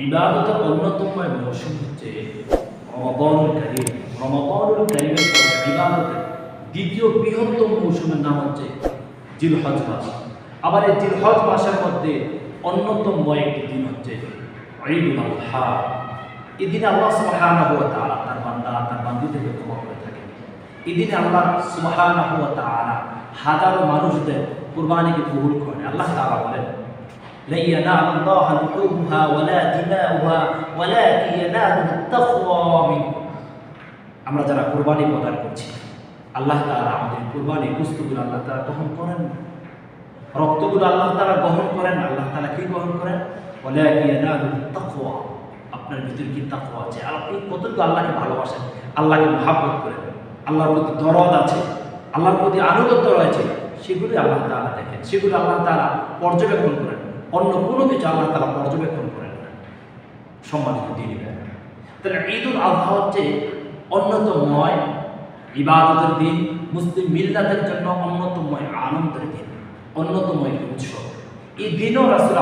ইবাদতের অন্যতম মৌসুম হচ্ছে রমাদানুল কারিম। রমাদানুল কারিমের ইবাদতের দ্বিতীয় বৃহত্তম মৌসুমের নাম হচ্ছে জিলহজ মাস। আবার এই জিলহজ মাসের মধ্যে অন্যতম একটি দিন হচ্ছে ঈদুল আজহা এই দিনে আল্লাহ সুবহানাহু ওয়া তাআলা তার বান্দা, তার বান্দীদেরকে ক্ষমা করে থাকেন। এই আল্লাহ সুবহানাহু হাজারো মানুষদের কুরবানিকে কবুল করেন। আল্লাহ তাআলা বলেন لن ينال الله لحومها ولا دماؤها ولكن يناله التقوى منكم আমরা যারা কুরবানি প্রদান করছি আল্লাহ তাআলা আমাদের কুরবানি বস্তুগুলো আল্লাহ তাআলা গ্রহণ করেন না। রক্তগুলো আল্লাহ তাআলা গ্রহণ করেন না। আল্লাহ তাআলা কি গ্রহণ করেন ওয়ালাকিন ইয়ানালুহু তাকওয়া আপনার ভিতরে কি তাকওয়া আছে আর আপনি কতটুকু আল্লাহকে ভালোবাসেন আল্লাহকে মহাব্বত করেন আল্লাহর প্রতি দরদ আছে আল্লাহর প্রতি আনুগত্য রয়েছে সেগুলি আল্লাহ তাআলা দেখেন সেগুলো আল্লাহ তাআলা পর্যবেক্ষণ করেন অন্য কোনো কিছু আল্লাহ তাআলা পর্যবেক্ষণ করেন না। সম্মানিত দিনী ভাই তাহলে ঈদুল আজহা হচ্ছে অন্যতময় ইবাদতের দিন, মুসলিম মিল্লাদের জন্য অন্যতময় আনন্দের দিন অন্যতময় একটি উৎসব। এই দিনও রাসুল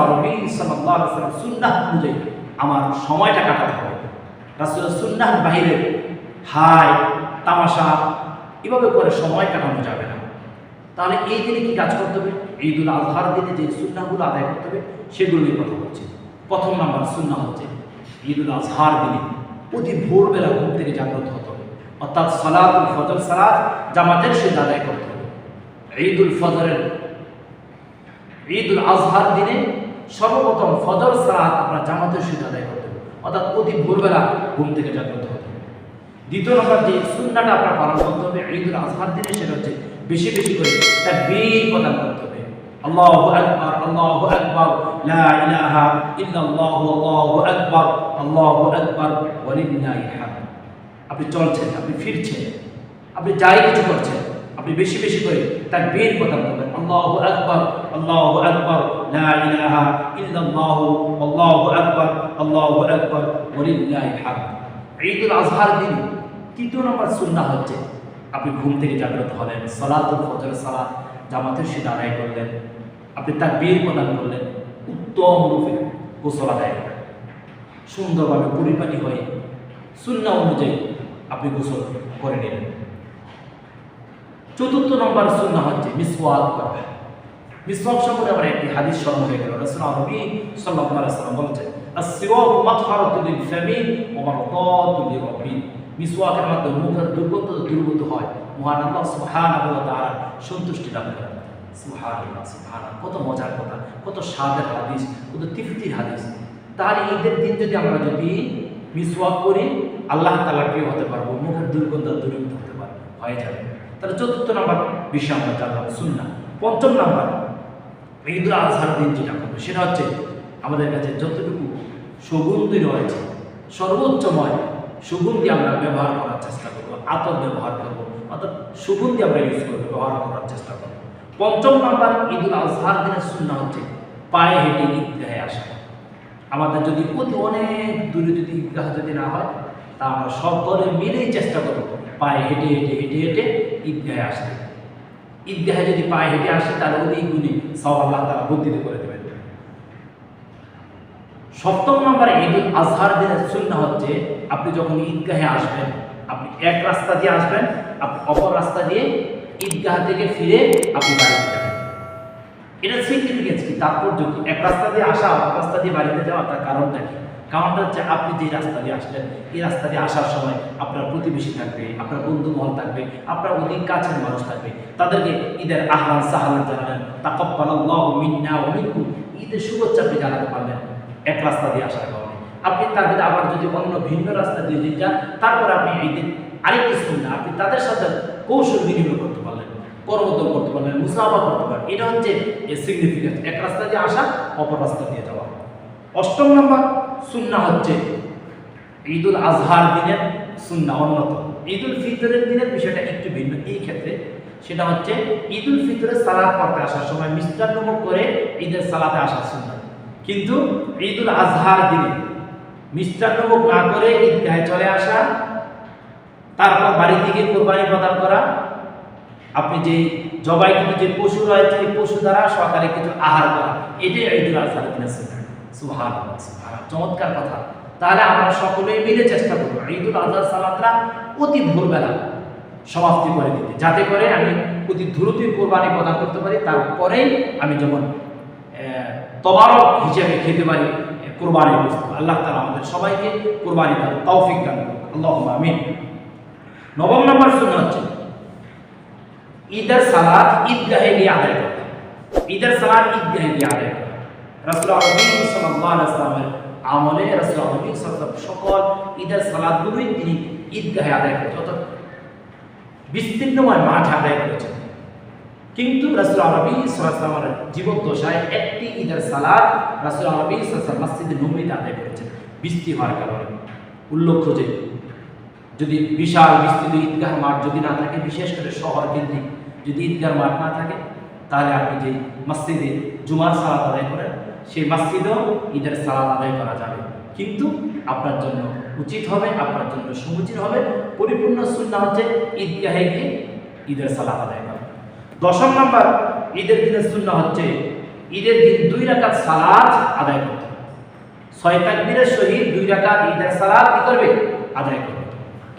সাল্লাহ সাল্লাম সুন্নাহ অনুযায়ী আমার সময়টা কাটাতে হবে। রাসুল সুন্নাহ বাহিরে হাই, তামাশা, এভাবে করে সময় কাটানো যাবে না। তাহলে এই দিনে কি কাজ করতে হবে? ঈদুল আজহার দিনে যে সুন্নাগুলো আদায় করতে হবে, সেগুলো নিয়ে কথা বলছি। প্রথম নাম্বার সুন্না হচ্ছে ঈদুল আজহার দিনে অতি ভোরবেলা ঘুম থেকে জাগ্রত হতে হবে। অর্থাৎ সালাতুল ফজর সালাত জামাতের সে আদায় করতে হবে। ঈদুল ফজরের, ঈদুল আজহার দিনে সর্বপ্রথম ফজর সালাত আপনার জামাতের সহিত আদায় করতে হবে। অর্থাৎ অতি ভোরবেলা ঘুম থেকে জাগ্রত হতে হবে। দ্বিতীয় নম্বর যে সুন্নাটা আপনার পালন করতে হবে ঈদুল আজহার দিনে, সেটা হচ্ছে বেশি বেশি করে তার বীর প্রদান করতে হবে। আল্লাহু আকবার আল্লাহু আকবার, লা ইলাহা ইল্লাল্লাহু, আল্লাহু আকবার আল্লাহু আকবার ওয়ালিল্লাহিল হামদ। আপনি চলছেন, আপনি ফিরছেন, আপনি যাই কিছু করছেন, আপনি বেশি বেশি করে তার বীর প্রদান করবেন। আল্লাহু আকবার আল্লাহু আকবার, লা ইলাহা ইল্লাল্লাহু, আল্লাহু আকবার আল্লাহু আকবার ওয়ালিল্লাহিল হামদ। ঈদুল আজহার দিন তৃতীয় নম্বর সুন্নাহ হচ্ছে আপনি ঘুম থেকে জাগ্রত হলেন, সলাতুল ফজর সালাত জামাতের সাথে আদায় করলেন, আপনি তার বীর প্রদান করলেন, উত্তম রূপে গোসল আদায় করেন সুন্দরভাবে পরিপাটি হয়ে সুন্না অনুযায়ী আপনি গোসল করে নিলেন। চতুর্থ নম্বর সুন্না হচ্ছে মিসওয়াক করা। মিসওয়াক সম্পর্কে আমার একটি হাদিস স্মরণ হয়ে গেল। রাসূল নবী সাল্লাল্লাহু মিসওয়াকের মাধ্যমে মুখের দুর্গন্ধ দুর্গন্ধ হয়। মহান আল্লাহ ওয়া তাআলা সন্তুষ্টি লাভ করেন। সুবহানাল্লাহ কত মজার কথা, কত স্বাদের হাদিস, কত তৃপ্তির হাদিস। তাহলে ঈদের দিন যদি আমরা যদি মিসওয়াক করি, আল্লাহ তাআলার প্রিয় হতে পারব, মুখের দুর্গন্ধ দূরীভূত হতে পারবে, হয়ে যাবে। তাহলে চতুর্থ নম্বর বিষয় আমরা জানলাম, সুন্নাহ। পঞ্চম নম্বর, ঈদুল আজহার দিন যেটা করবে, সেটা হচ্ছে আমাদের কাছে যতটুকু সুগন্ধি রয়েছে, সর্বোচ্চময় সুগন্ধি আমরা ব্যবহার করার চেষ্টা করব আতর ব্যবহার করব, অর্থাৎ সুগন্ধি আমরা ইউজ করব ব্যবহার করার চেষ্টা করব। পঞ্চম নাম্বার, ঈদুল আজহার দিনের শূন্য হচ্ছে পায়ে হেঁটে ঈদগাহে আসা। আমাদের যদি অতি অনেক দূরে যদি ঈদগাহ যদি না হয়, তা আমরা সব সকলে মিলেই চেষ্টা করব পায়ে হেঁটে হেঁটে হেঁটে হেঁটে ঈদগাহে আসতে। ঈদগাহে যদি পায়ে হেঁটে আসে, তাহলে অধিক গুণী সব আল্লাহ তারা বর্ধিত করে দেবেন। সপ্তম নম্বরে ঈদুল আজহার দিনের শূন্য হচ্ছে, আপনি যখন ঈদগাহে আসবেন, আপনি এক রাস্তা দিয়ে আসবেন, আপনি অপর রাস্তা দিয়ে ঈদগাহ থেকে ফিরে আপনি বাড়িতে যাবেন। এটা সিগনিফিকেন্স কি? তাৎপর্য কি? এক রাস্তা দিয়ে আসা, অপর রাস্তা দিয়ে বাড়িতে যাওয়া, তার কারণটা কি? কারণটা হচ্ছে আপনি যে রাস্তা দিয়ে আসলেন, এই রাস্তা দিয়ে আসার সময় আপনার প্রতিবেশী থাকবে, আপনার বন্ধু মহল থাকবে, আপনার অধিক কাছের মানুষ থাকবে, তাদেরকে ঈদের আহ্লান সাহালান জানালেন, তাকব্বালাল্লাহু মিন্না মিনকুম। ঈদের শুভেচ্ছা আপনি জানাতে পারলেন। এক রাস্তা দিয়ে আসার কারণে। আপনি তার ভিতরে আবার যদি অন্য ভিন্ন রাস্তা দিয়ে যদি যান, তারপর আপনি ঈদের আরেকটি শুনলেন আপনি তাদের সাথে কৌশল বিনিময় করতে পারলেন করমতল করতে পারলেন, মুসাফা করতে পারেন এটা হচ্ছে এর সিগনিফিকেন্স এক রাস্তা দিয়ে আসা, অপর রাস্তা দিয়ে যাওয়া। অষ্টম নম্বর সুন্না হচ্ছে ঈদুল আজহার দিনের সুন্না অন্যতম। ঈদুল ফিতরের দিনের বিষয়টা একটু ভিন্ন। এই ক্ষেত্রে সেটা হচ্ছে ঈদুল ফিতরের সালাদ পড়তে আসার সময় মিষ্টান্নমুখ করে ঈদের সালাতে আসার সুন্না কিন্তু ঈদুল আজহার দিনে মিষ্টান্নমুখ না করে ঈদগাহে চলে আসা, তারপর বাড়ি থেকে কোরবানি প্রদান করা, আপনি যে জবাই কিন্তু যে পশু রয়েছে এই পশু দ্বারা সকালে কিছু আহার করা, এটাই ঈদুল আজহার সুবহানাল্লাহ সুবহানাল্লাহ, চমৎকার কথা। তাহলে আমরা সকলেই মিলে চেষ্টা করব। ঈদুল আজহার সালাতটা অতি ভোরবেলা সমাপ্তি করে দিতে। যাতে করে আমি অতি দ্রুতই কোরবানি প্রদান করতে পারি, তারপরেই আমি যেমন তবারক হিসেবে খেতে পারি কোরবানি আল্লাহ তালা আমাদের সবাইকে কোরবানি দান, তৌফিক দান আল্লাহ আমিন। নবম নম্বর শূন্য হচ্ছে, ঈদের সালাত ঈদগাহে গিয়ে আদায় করতে ঈদের সালাত ঈদগাহে গিয়ে আদায় করা। রাসূল আরবি সাল্লাল্লাহু আলাইহি সাল্লামের আমলে রাসূল আরবি সাল্লাল্লাহু সকল ঈদের সালাতগুলোই তিনি ঈদগাহে আদায় করতেন অর্থাৎ বিস্তীর্ণময় মাঠে আদায় করেছেন। কিন্তু রাসূল আরবি জীবদ্দশায় একটি ঈদের সালাত রাসূল আরবি সাল্লাল্লাহু মসজিদে নববীতে আদায় করেছেন। বৃষ্টি হওয়ার কারণে। উল্লেখ্য যে, যদি বিশাল বিস্তৃত ঈদগাহ মাঠ যদি না থাকে, বিশেষ করে শহর কেন্দ্রিক, যদি ঈদগাহ মাঠ না থাকে, তাহলে আপনি যে মসজিদে জুমার সালাত আদায় করেন, সেই মসজিদেও ঈদের সালাদ আদায় করা যাবে। কিন্তু আপনার জন্য উচিত হবে, আপনার জন্য সমুচিত হবে। পরিপূর্ণ সুন্না হচ্ছে ঈদগাহে গিয়ে ঈদের সালাত আদায় দশম নম্বর, ঈদের দিনের সুন্না হচ্ছে ঈদের দিন দুই রাকাত সালাদ আদায় করতে। ছয় তাকবীরের সহিত দুই রাকাত ঈদের সালাদ কি করবে? আদায় করবে।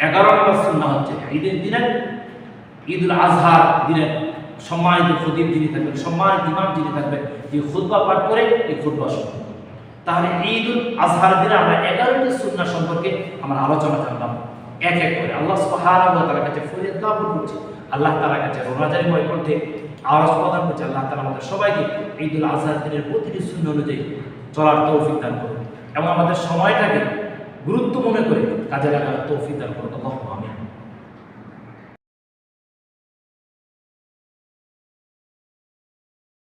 এগারো নম্বর সুন্না হচ্ছে ঈদের দিনের, ঈদুল আজহার দিনের সম্মানিত খতিব যিনি থাকবেন, সম্মানিত ইমাম যিনি থাকবেন, যে খুতবা পাঠ করে এই খুতবা শুনবেন তাহলে ঈদুল আজহার দিনে আমরা এগারোটি সুন্না সম্পর্কে আমরা আলোচনা করলাম এক এক করে। আল্লাহ তাআলার কাছে ফরিয়াদ জ্ঞাপন করছি। আল্লাহ তালা কাছে রোজারি ময় করতে আওয়াজ প্রদান করছে, আল্লাহ তালা আমাদের সবাইকে ঈদুল আজহার দিনের প্রতিটি শূন্য অনুযায়ী চলার তৌফিক দান করুন এবং আমাদের সময়টাকে গুরুত্ব মনে করে কাজে লাগানোর তৌফিক দান করুন।